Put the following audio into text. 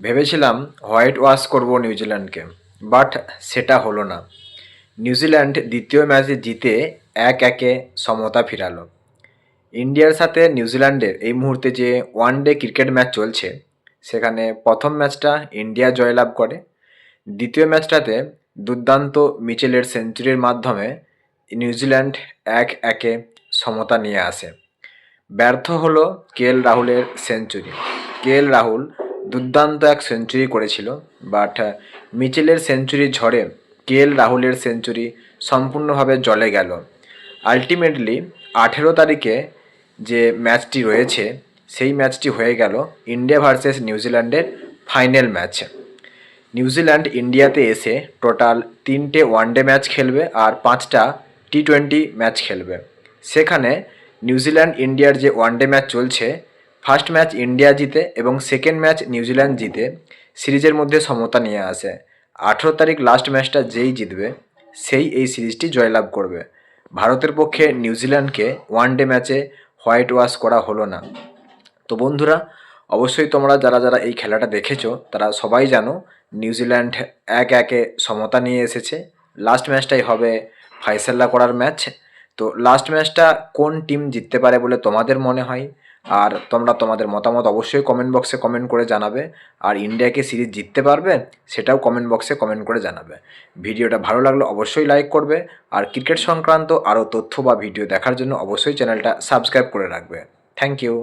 ভেবেছিলাম white wash করব নিউজিল্যান্ডকে, বাট সেটা হলো না। নিউজিল্যান্ড দ্বিতীয় ম্যাচে জিতে এক একে সমতা ফিরালো। ইন্ডিয়ার সাথে নিউজিল্যান্ডের এই মুহূর্তে যে ওয়ান ডে ক্রিকেট ম্যাচ চলছে, সেখানে প্রথম ম্যাচটা ইন্ডিয়া জয়লাভ করে। দ্বিতীয় ম্যাচটাতে দুর্দান্ত মিচেলের সেঞ্চুরির মাধ্যমে নিউজিল্যান্ড এক একে সমতা নিয়ে আসে। ব্যর্থ হলো কে রাহুলের সেঞ্চুরি। কে এল রাহুল দুর্দান্ত এক সেঞ্চুরি করেছিল বাট মিচেলের সেঞ্চুরির ঝড়ে কে এল রাহুলের সেঞ্চুরি সম্পূর্ণভাবে জলে গেল। আলটিমেটলি আঠেরো তারিখে যে ম্যাচটি রয়েছে, সেই ম্যাচটি হয়ে গেল ইন্ডিয়া ভার্সেস নিউজিল্যান্ডের ফাইনাল ম্যাচ নিউজিল্যান্ড ইন্ডিয়াতে এসে টোটাল তিনটে ওয়ানডে ম্যাচ খেলবে আর পাঁচটা টি টোয়েন্টি ম্যাচ খেলবে। সেখানে নিউজিল্যান্ড ইন্ডিয়ার যে ওয়ানডে ম্যাচ চলছে ফার্স্ট ম্যাচ ইন্ডিয়া জিতে এবং সেকেন্ড ম্যাচ নিউজিল্যান্ড জিতে সিরিজের মধ্যে সমতা নিয়ে আসে। আঠেরো তারিখ লাস্ট ম্যাচটা যেই জিতবে, সেই এই সিরিজটি জয়লাভ করবে। ভারতের পক্ষে নিউজিল্যান্ডকে ওয়ান ডে ম্যাচে হোয়াইট ওয়াশ করা হলো না। তো বন্ধুরা, অবশ্যই তোমরা যারা যারা এই খেলাটা দেখেছ, তারা সবাই জানো নিউজিল্যান্ড এক একে সমতা নিয়ে এসেছে। লাস্ট ম্যাচটাই হবে ফাইসাল্লা করার ম্যাচ। তো লাস্ট ম্যাচটা কোন টিম জিততে পারে বলে তোমাদের মনে হয়? আর তোমরা তোমাদের মতামত অবশ্যই কমেন্ট বক্সে কমেন্ট করে জানাবে। আর ইন্ডিয়াকে সিরিজ জিততে পারবে, সেটাও কমেন্ট বক্সে কমেন্ট করে জানাবে। ভিডিওটা ভালো লাগলে অবশ্যই লাইক করবে। আর ক্রিকেট সংক্রান্ত আরও তথ্য বা ভিডিও দেখার জন্য অবশ্যই চ্যানেলটা সাবস্ক্রাইব করে রাখবে। Thank you